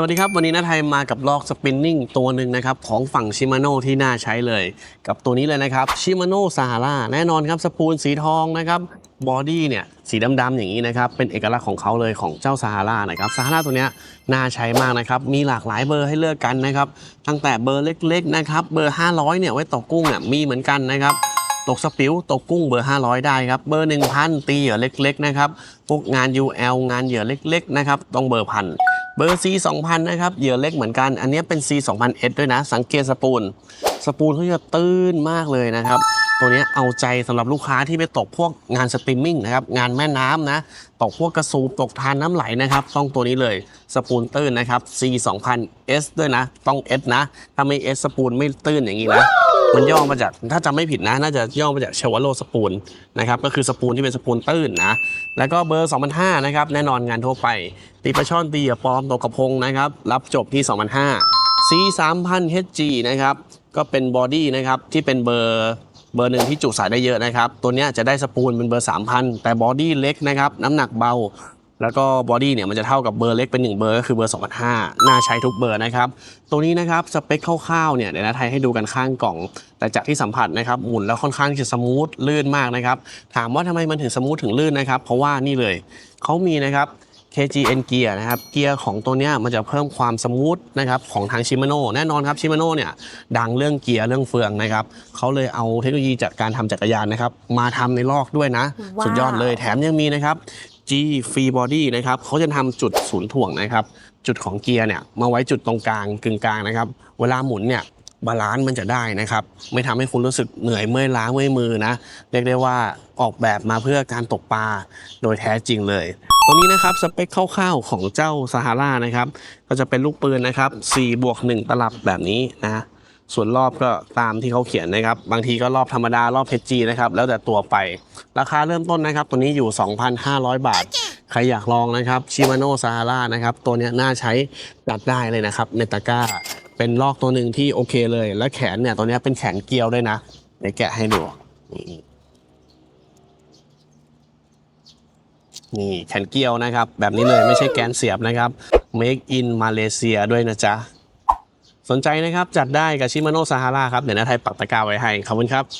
สวัสดีครับวันนี้นาไทยมากับลอกสปินนิ่งตัวหนึ่งนะครับของฝั่งชิมาโน่ที่น่าใช้เลย กับตัวนี้เลยนะครับชิมาโน่ซาฮาราแน่นอนครับสปูลสีทองนะครับบอดี้เนี่ยสีดำๆอย่างนี้นะครับเป็นเอกลักษณ์ของเขาเลยของเจ้าซาฮารานะครับซาฮาราตัวนี้น่าใช้มากนะครับมีหลากหลายเบอร์ให้เลือกกันนะครับตั้งแต่เบอร์เล็กๆนะครับเบอร์ 500เนี่ยไว้ตกกุ้งเนี่ยมีเหมือนกันนะครับตกสปิวตกกุ้งเบอร์ 500 ได้ครับ เบอร์ 1,000 ตีเหยื่อเล็ก ๆ นะครับ พวกงาน UL งานเหยื่อเล็ก ๆ นะครับ ต้องเบอร์พัน เบอร์ C 2,000นะครับ เหยื่อเล็กเหมือนกัน อันนี้เป็น C 2,000 S ด้วยนะ สังเกตสปูลสปูลเขาจะตื้นมากเลยนะครับ ตัวนี้เอาใจสำหรับลูกค้าที่ไปตกพวกงานสตรีมมิ่งนะครับ งานแม่น้ำนะ ตกพวกกระสูบตกทานน้ำไหลนะครับ ต้องตัวนี้เลย สปูลตื้นนะครับ C 2,000 S ด้วยนะ ต้อง S นะ ถ้าไม่ S สปูลไม่ตื้นอย่างนี้นะ มันย่อมาจากถ้าจำไม่ผิดนะ น่าจะย่อมาจากเชวโลสปูลนะครับก็คือสปูลที่เป็นสปูลตื้นนะแล้วก็เบอร์ 2005นะครับแน่นอนงานทั่วไป ตีปลาช่อนตีเหยื่อปลอมตกกระพงนะครับรับจบที่ 2005 C 3000 HG นะครับก็เป็นบอดี้นะครับที่เป็นเบอร์เบอร์หนึ่งที่จุสายได้เยอะนะครับ ตัวนี้จะได้สปูลเป็นเบอร์ 3,000 แต่บอดี้เล็กนะครับ น้ำหนักเบา แล้วก็บอดี้เนี่ยมันจะเท่ากับเบอร์เล็กเป็น 1 เบอร์ก็คือเบอร์2005น่าใช้ทุกเบอร์นะครับ ตัวนี้นะครับสเปคคร่าวๆเนี่ยเดี๋ยวนะไทยให้ดูกันข้างกล่อง แต่จากที่สัมผัสนะครับหมุนแล้วค่อนข้างที่จะสมูทลื่นมากนะครับ ถามว่าทำไมมันถึงสมูทถึงลื่นนะครับ เพราะว่านี่เลยเขามีนะครับ KGN Gear นะครับ เกียร์ของตัวเนี้ยมันจะเพิ่มความสมูทนะครับของทางชิมาโน่แน่นอนครับชิมาโน่เนี่ยดังเรื่องเกียร์เรื่องเฟืองนะครับเขาเลยเอาเทคโนโลยีจากการทำจักรยานนะครับมาทำในลอกด้วยนะว้าวสุดยอดเลยแถมยังมีนะครับ G Free Body นะครับเขาจะทำจุดศูนย์ถ่วงนะครับ จุดของเกียร์เนี่ยมาไว้จุดตรงกลางกึ่งกลางนะครับ เวลาหมุนเนี่ยบาลานซ์มันจะได้นะครับ ไม่ทำให้คุณรู้สึกเหนื่อยเมื่อยล้าเมื่อยมือนะ เรียกได้ว่าออกแบบมาเพื่อการตกปลาโดยแท้จริงเลย ตรงนี้นะครับสเปคคร่าวๆของเจ้าซาฮารานะครับ ก็จะเป็นลูกปืนนะครับ4บวก1ตลับแบบนี้นะ ส่วนรอบก็ตามที่เขาเขียนนะครับ บางทีก็รอบธรรมดารอบเพชรจีนะครับ แล้วแต่ตัวไป ราคาเริ่มต้นนะครับ ตัวนี้อยู่ 2,500 บาท ใครอยากลองนะครับชิมาโนซาฮารานะครับ ตัวนี้น่าใช้จัดได้เลยนะครับในตะกร้า เป็นลอกตัวหนึ่งที่โอเคเลย และแขนเนี่ยตัวนี้เป็นแขนเกลียวด้วยนะเดี๋ยวแกะให้ดูนี่นี่แขนเกลียวนะครับ แบบนี้เลยไม่ใช่แกนเสียบนะครับ Make in Malaysia ด้วยนะจ๊ะ สนใจนะครับจัดได้กับชิมาโนซาฮาราครับเดี๋ยวนาไทยปักตะกร้าไว้ให้ขอบคุณครับ